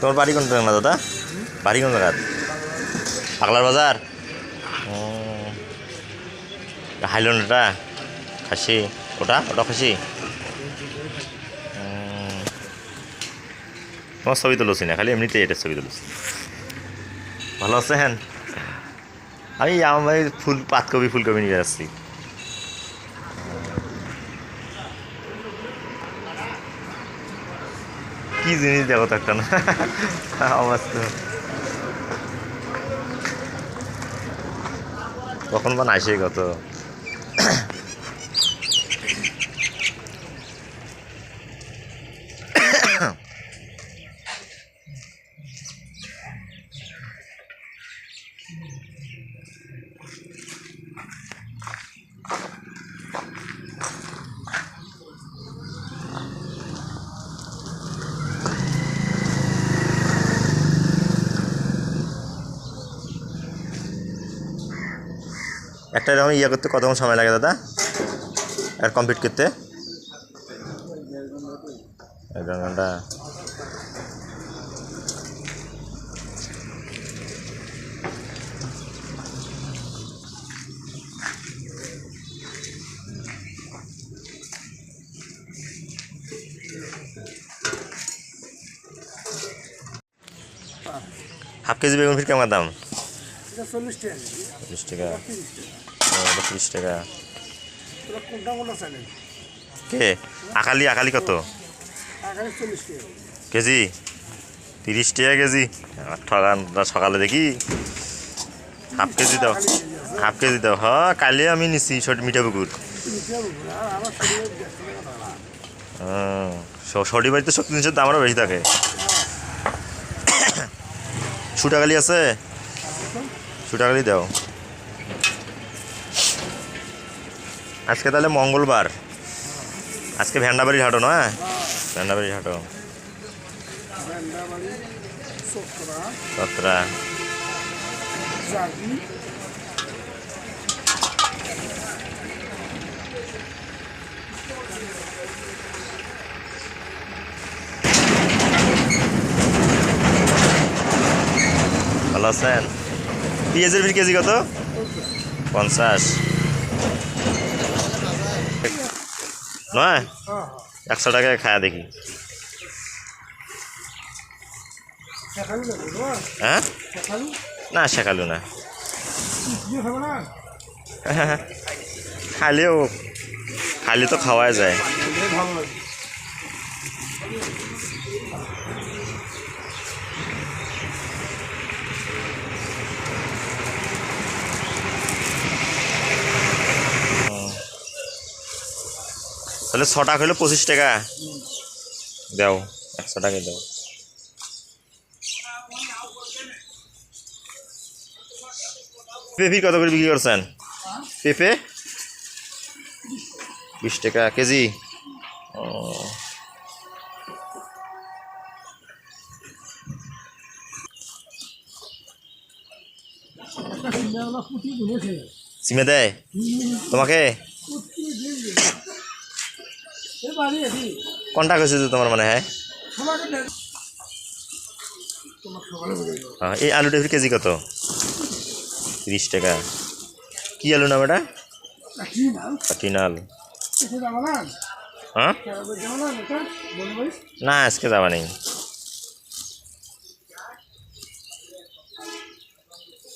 তোমার বাড়ি কোন না দাদা বাড়ি কোন জায়গা পাগলার বাজার হাইলনটা খাসি ওটা ওটা খাসি তোমার ছবি তুলছি না? খালি এমনিতেই এটা ছবি তুলছি। ভালো আছেন আমি আমার ফুল পাতকপি ফুলকপি নিয়ে আসছি কি জিনিস দেখো একটা না? আমার কখন বা আসে কত একটা এরকম ইয়ে করতে কতক্ষণ সময় লাগে দাদা? আর কমপ্লিট করতে? এক দেড় ঘণ্টা। হাফ কেজি বেগুন ফির কেমন দাম? চল্লিশ টাকা। তিরিশ টাকা। তিরিশ টাকা। কে? আকালি আকালি কত? কেজি? তিরিশ টাকা কেজি। ঠগান সকালে দেখি। হাফ কেজি দাও। হাফ কেজি দাও। হ কালি আমি নিছি ছোট মিঠা পুকুর। সরি বাড়িতে শক্তি জিনিসের দাম আরও বেশি থাকে। সুটাকালি আছে? সুটাকালি দাও। আজকে তাহলে মঙ্গলবার। আজকে ভ্যান্ডাবাড়ির হাটো না? ভ্যান্ডাবাড়ির হাটো সতরা। ভালো আছেন? পেঁয়াজের কেজি কত? পঞ্চাশ। নয় একশো টাকায় খায়া দেখি। হ্যাঁ? না শেখালু না। খালিও খালি তো খাওয়া যায়। তাহলে ছটা হলো পঁচিশ টাকা। দাও, একশো টাকা দাও। পেঁপে কত করে বিক্রি করছেন? পেঁপে? বিশ টাকা কেজি। ও। সিমে দেয়? তোমাকে? কোনটা কইছে যে তোমার মানে হ্যাঁ হ্যাঁ, এই আলুটা ফির কেজি কত? তিরিশ টাকা। কি আলু নাম এটা? কি নাম কাটিনাল এসে যাব না হ্যাঁ না আজকে যাবা নেই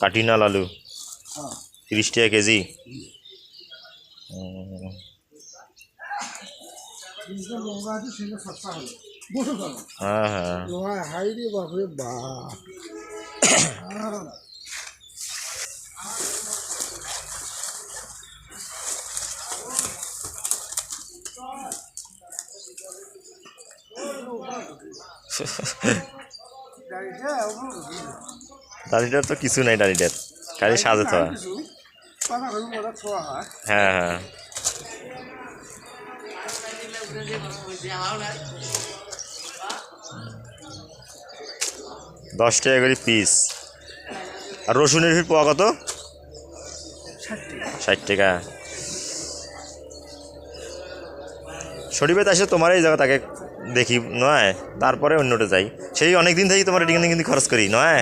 কাটিনাল আলু। হ্যাঁ তিরিশ টাকা কেজি। হ্যাঁ হ্যাঁ। লঙ্কা হাই রে বাপরে বাপ। দাদিটার তো কিছু নাই দাদিটার খালি সাজে তো পাতা খাবি ওটা ছোঁয়া হয়। হ্যাঁ হ্যাঁ। দশ টাকা করে পিস আর রসুনের ফির পোয়া কত? ষাট টাকা। শরীফে আসে তোমার এই জায়গা তাকে দেখি, নয়? তারপরে অন্যটা যাই। সেই অনেক দিন থেকে তোমার এদিকে কিন্তু খরচ করি, নয়?